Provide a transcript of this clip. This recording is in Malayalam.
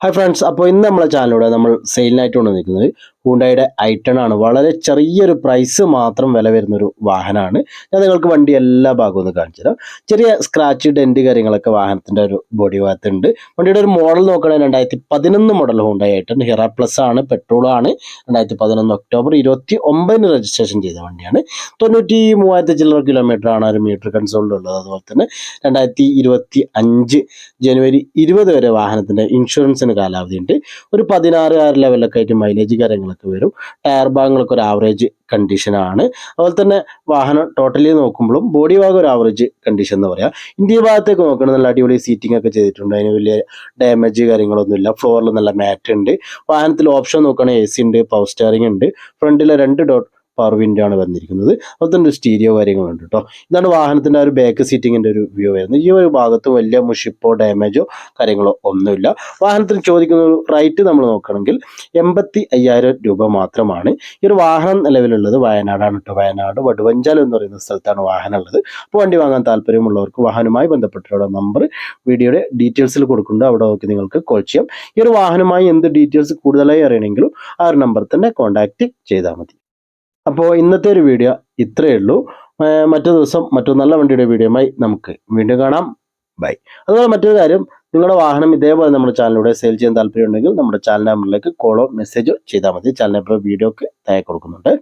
ഹായ് ഫ്രണ്ട്സ് അപ്പോൾ ഇന്ന് നമ്മളെ ചാനലിലൂടെ നമ്മൾ സെയിലിനായിട്ട് കൊണ്ട് നിൽക്കുന്നത് ഹൂണ്ടായുടെ ഐട്ടൺ ആണ്. വളരെ ചെറിയൊരു പ്രൈസ് മാത്രം വില വരുന്നൊരു വാഹനമാണ്. ഞാൻ നിങ്ങൾക്ക് വണ്ടി എല്ലാ ഭാഗവും ഒന്ന് കാണിച്ചു തരാം. ചെറിയ സ്ക്രാച്ച് ഡെന്റ് കാര്യങ്ങളൊക്കെ വാഹനത്തിന്റെ ഒരു ബോഡി ഭാഗത്തുണ്ട്. വണ്ടിയുടെ ഒരു മോഡൽ നോക്കുകയാണെങ്കിൽ രണ്ടായിരത്തി പതിനൊന്ന് model Hyundai i ten era plus ആണ് പെട്രോളാണ് രണ്ടായിരത്തി പതിനൊന്ന് ഒക്ടോബർ ഇരുപത്തി ഒമ്പതിന് രജിസ്ട്രേഷൻ ചെയ്ത വണ്ടിയാണ്. തൊണ്ണൂറ്റി മൂവായിരത്തി ചില്ലറ കിലോമീറ്റർ ആണ് ഒരു മീറ്റർ കൺസോളിലുള്ളത് അതുപോലെ തന്നെ രണ്ടായിരത്തി ഇരുപത്തി അഞ്ച് ജനുവരി ഇരുപത് വരെ വാഹനത്തിന്റെ ഇൻഷുറൻസിന് കാലാവധിയുണ്ട്. ഒരു പതിനാറ് ആറ് ലെവലൊക്കെ ആയിട്ട് മൈലേജ് കാര്യങ്ങളൊക്കെ വരും. ടയർ ഭാഗങ്ങളൊക്കെ ഒരു ആവറേജ് കണ്ടീഷനാണ് അതുപോലെ തന്നെ വാഹനം ടോട്ടലി നോക്കുമ്പോഴും ബോഡി ഭാഗം ഒരു ആവറേജ് കണ്ടീഷൻ എന്ന് പറയാം. ഇന്ത്യ ഭാഗത്തേക്ക് നോക്കണം നല്ല അടിപൊളി സീറ്റിംഗ് ഒക്കെ ചെയ്തിട്ടുണ്ട്. അതിന് വലിയ ഡാമേജ് കാര്യങ്ങളൊന്നുമില്ല. ഫ്ലോറിൽ നല്ല മാറ്റ് ഉണ്ട്. വാഹനത്തിൽ ഓപ്ഷൻ നോക്കുകയാണെങ്കിൽ എ സി ഉണ്ട് പവർ സ്റ്റിയറിംഗ് ഉണ്ട്. ഫ്രണ്ടിലെ രണ്ട് ഡോട്ട് പവർ ആണ് വന്നിരിക്കുന്നത്. അതുപോലെ തന്നെ സ്റ്റീരിയോ കാര്യങ്ങളുണ്ട് കേട്ടോ. ഇതാണ് വാഹനത്തിന്റെ ഒരു ബാക്ക് സീറ്റിങ്ങിന്റെ ഒരു വ്യൂ വരുന്നത്. ഈ ഒരു ഭാഗത്ത് വലിയ മുഷിപ്പോ ഡാമേജോ കാര്യങ്ങളോ ഒന്നുമില്ല. വാഹനത്തിന് ചോദിക്കുന്ന ഒരു റേറ്റ് നമ്മൾ നോക്കുകയാണെങ്കിൽ എൺപത്തി അയ്യായിരം രൂപ മാത്രമാണ്. ഈ ഒരു വാഹനം നിലവിലുള്ളത് വയനാടാണ് കേട്ടോ. വയനാട് വടുവഞ്ചാൽ എന്ന് പറയുന്ന സ്ഥലത്താണ് വാഹനം ഉള്ളത് അപ്പോൾ വണ്ടി വാങ്ങാൻ താല്പര്യമുള്ളവർക്ക് വാഹനവുമായി ബന്ധപ്പെട്ടുള്ള നമ്പർ വീഡിയോയുടെ ഡീറ്റെയിൽസിൽ കൊടുക്കുന്നുണ്ട്. അവിടെ നോക്കി നിങ്ങൾക്ക് കോൾ ചെയ്യാം. ഈ ഒരു വാഹനമായി എന്ത് ഡീറ്റെയിൽസ് കൂടുതലായി അറിയണമെങ്കിലും ആ ഒരു നമ്പർ തന്നെ കോൺടാക്റ്റ് ചെയ്താൽ മതി. അപ്പോൾ ഇന്നത്തെ ഒരു വീഡിയോ ഇത്രയേ ഉള്ളൂ. മറ്റു ദിവസം മറ്റൊരു നല്ല വണ്ടിയുടെ വീഡിയോയുമായി നമുക്ക് വീണ്ടും കാണാം. ബൈ അതുപോലെ മറ്റൊരു കാര്യം നിങ്ങളുടെ വാഹനം ഇതേപോലെ നമ്മുടെ ചാനലിലൂടെ സെയിൽ ചെയ്യാൻ താല്പര്യമുണ്ടെങ്കിൽ നമ്മുടെ ചാനൽ നമ്പറിലേക്ക് കോളോ മെസ്സേജോ ചെയ്താൽ മതി. ചാനൽ നമ്പർ വീഡിയോക്ക് താഴെ കൊടുക്കുന്നുണ്ട്.